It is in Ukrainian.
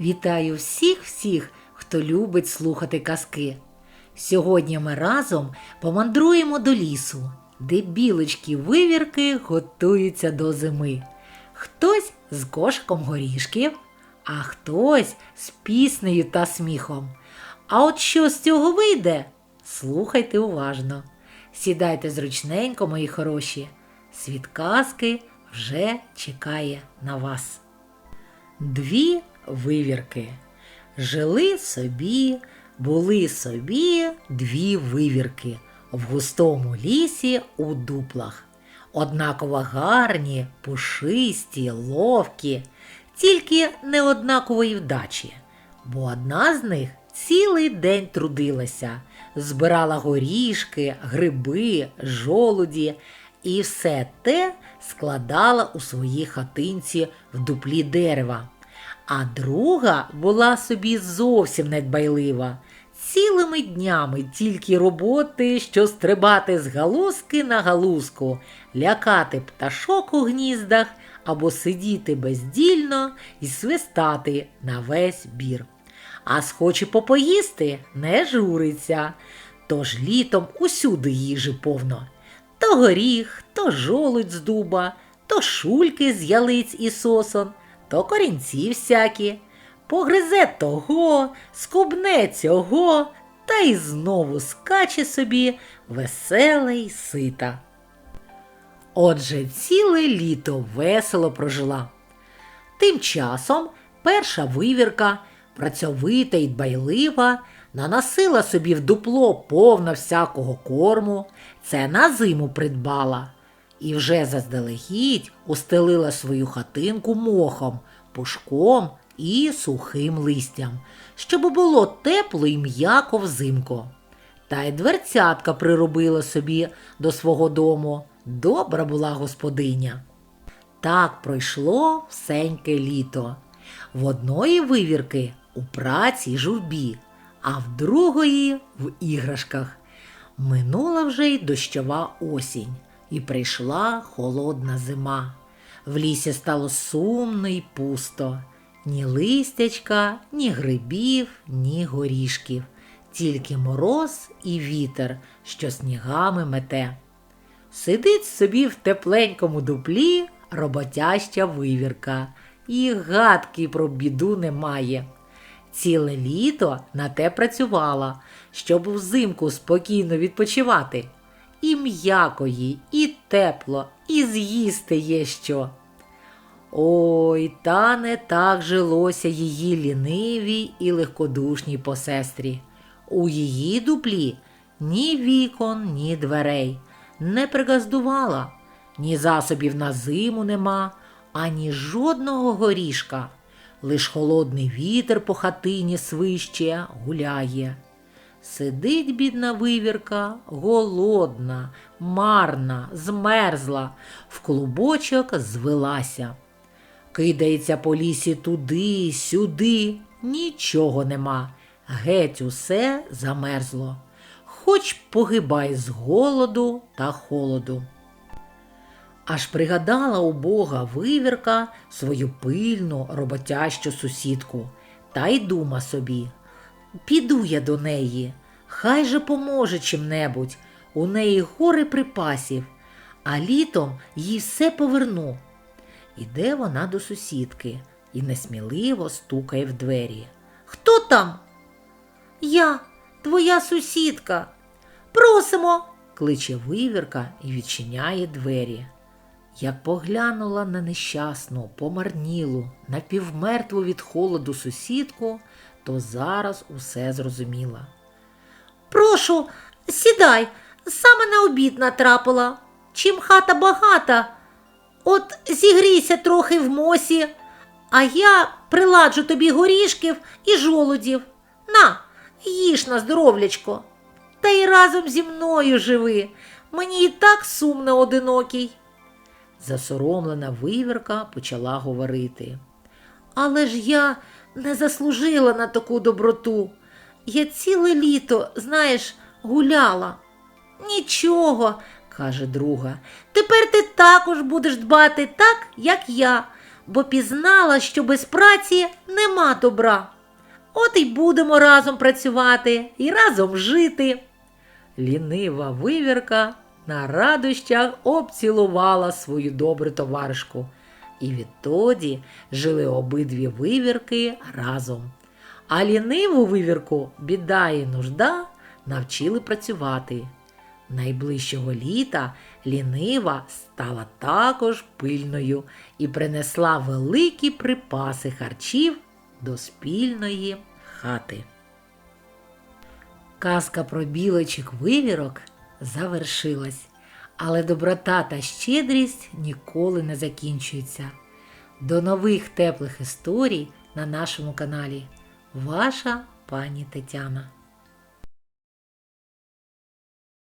Вітаю всіх-всіх, хто любить слухати казки. Сьогодні ми разом помандруємо до лісу, де білочки-вивірки готуються до зими. Хтось з кошиком горішків, а хтось з піснею та сміхом. А от що з цього вийде? Слухайте уважно. Сідайте зручненько, мої хороші. Світ казки вже чекає на вас. Дві вивірки. Жили собі, були собі дві вивірки в густому лісі у дуплах. Однаково гарні, пушисті, ловкі, тільки не однакової вдачі, бо одна з них цілий день трудилася, збирала горішки, гриби, жолуді і все те складала у своїй хатинці в дуплі дерева. А друга була собі зовсім недбайлива. Цілими днями тільки роботи, що стрибати з галузки на галузку, лякати пташок у гніздах або сидіти бездільно і свистати на весь бір. А схоче попоїсти не журиться, тож літом усюди їжі повно. То горіх, то жолудь з дуба, то шульки з ялиць і сосон, то корінці всякі. Погризе того, скубне цього, та й знову скаче собі веселий сита. Отже, ціле літо весело прожила. Тим часом перша вивірка, працьовита й дбайлива, наносила собі в дупло повно всякого корму, це на зиму придбала, і вже заздалегідь устелила свою хатинку мохом, пушком і сухим листям, щоб було тепло і м'яко взимку. Та й дверцятка приробила собі до свого дому. Добра була господиня. Так пройшло всеньке літо. В одної вивірки у праці й журбі, а в другої в іграшках. Минула вже й дощова осінь, і прийшла холодна зима. В лісі стало сумно й пусто. Ні листячка, ні грибів, ні горішків, тільки мороз і вітер, що снігами мете. Сидить собі в тепленькому дуплі роботяща вивірка, і гадки про біду немає. Ціле літо на те працювала, щоб взимку спокійно відпочивати. І м'яко їй, і тепло, і з'їсти є що. Ой, та не так жилося її лінивій і легкодушній посестрі. У її дуплі ні вікон, ні дверей не пригаздувала, ні засобів на зиму нема, ані жодного горішка. Лиш холодний вітер по хатині свище гуляє. Сидить бідна вивірка, голодна, марна, змерзла, в клубочок звелася. Кидається по лісі туди, сюди, нічого нема. Геть усе замерзло. Хоч погибай з голоду та холоду. Аж пригадала у Бога вивірка свою пильну роботящу сусідку, та й дума собі. Піду я до неї, хай же поможе чим-небудь, у неї гори припасів, а літом їй все поверну. Іде вона до сусідки і несміливо стукає в двері. Хто там? Я, твоя сусідка. Просимо, кличе вивірка і відчиняє двері. Як поглянула на нещасну, помарнілу, напівмертву від холоду сусідку, то зараз усе зрозуміла. Прошу, сідай, саме на обід натрапила. Чим хата багата, От зігрійся трохи в мосі, а я приладжу тобі горішків і жолудів. На, їж на здоровлячко. Та й разом зі мною живи. Мені і так сумно одинокій. Засоромлена вивірка почала говорити. Але ж я не заслужила на таку доброту. Я ціле літо, знаєш, гуляла. Нічого, каже друга. Тепер ти також будеш дбати так, як я. бо пізнала, що без праці нема добра. От і будемо разом працювати і разом жити. Лінива вивірка на радощах обцілувала свою добру товаришку. І відтоді жили обидві вивірки разом. А ліниву вивірку біда і нужда навчили працювати. Найближчого літа лінива стала також пильною і принесла великі припаси харчів до спільної хати. Казка про білочок вивірок завершилась, але доброта та щедрість ніколи не закінчуються. До нових теплих історій на нашому каналі. Ваша пані Тетяна.